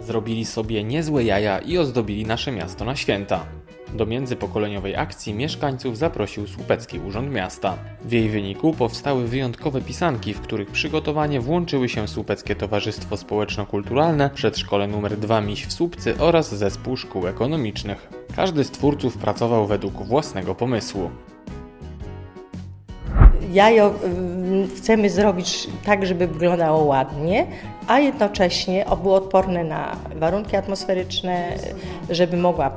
Zrobili sobie niezłe jaja i ozdobili nasze miasto na święta. Do międzypokoleniowej akcji mieszkańców zaprosił Słupecki Urząd Miasta. W jej wyniku powstały wyjątkowe pisanki, w których przygotowanie włączyły się Słupeckie Towarzystwo Społeczno-Kulturalne, Przedszkole nr 2 Miś w Słupcy oraz Zespół Szkół Ekonomicznych. Każdy z twórców pracował według własnego pomysłu. Jajo chcemy zrobić tak, żeby wyglądało ładnie, a jednocześnie było odporne na warunki atmosferyczne, żeby mogła,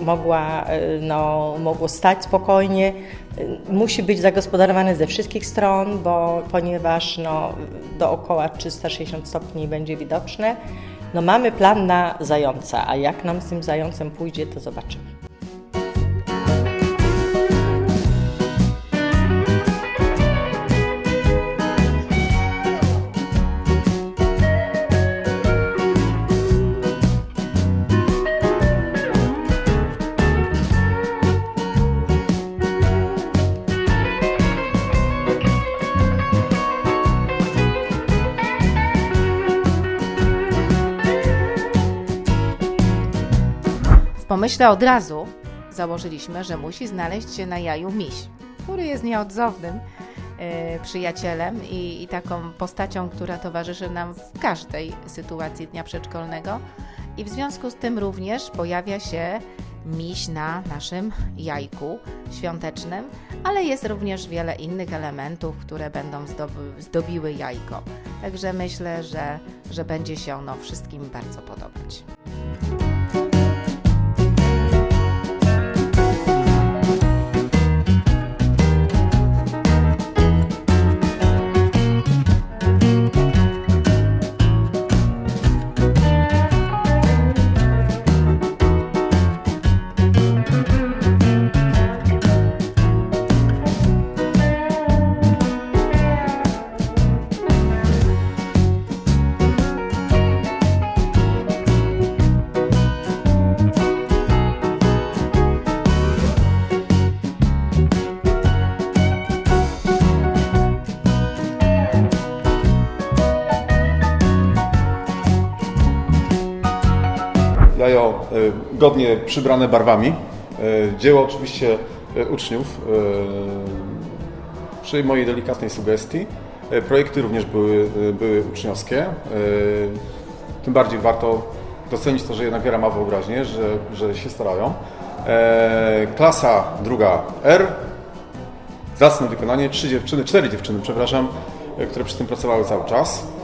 mogła y, no, mogło stać spokojnie. Y, Musi być zagospodarowane ze wszystkich stron, bo ponieważ no, dookoła 360 stopni będzie widoczne. No, mamy plan na zająca, a jak nam z tym zającem pójdzie, to zobaczymy. W pomyśle od razu założyliśmy, że musi znaleźć się na jaju miś, który jest nieodzownym e, przyjacielem i, i taką postacią, która towarzyszy nam w każdej sytuacji dnia przedszkolnego. I w związku z tym również pojawia się miś na naszym jajku świątecznym, ale jest również wiele innych elementów, które będą zdoby, zdobiły jajko. Także myślę, że, że będzie się ono wszystkim bardzo podobać. Jajo y, godnie przybrane barwami. Y, Dzieło oczywiście y, uczniów przy mojej delikatnej sugestii. Projekty również były, były uczniowskie. Tym bardziej warto docenić to, że jednak Wiera ma wyobraźnię, że, że się starają. E, Klasa druga R. Zacne wykonanie. Trzy dziewczyny, cztery dziewczyny, przepraszam, które przy tym pracowały cały czas.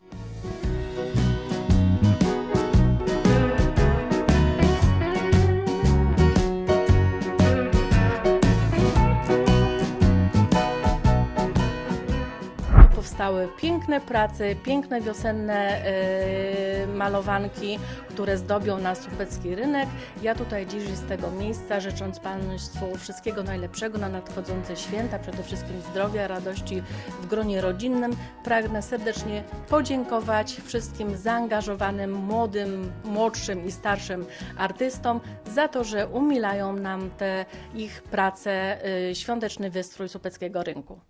Powstały piękne prace, piękne wiosenne e, malowanki, które zdobią nasz słupecki rynek. Ja tutaj dziś z tego miejsca, życząc Państwu wszystkiego najlepszego na nadchodzące święta, przede wszystkim zdrowia, radości w gronie rodzinnym, pragnę serdecznie podziękować wszystkim zaangażowanym, młodym, młodszym i starszym artystom za to, że umilają nam te ich prace, e, świąteczny wystrój słupeckiego rynku.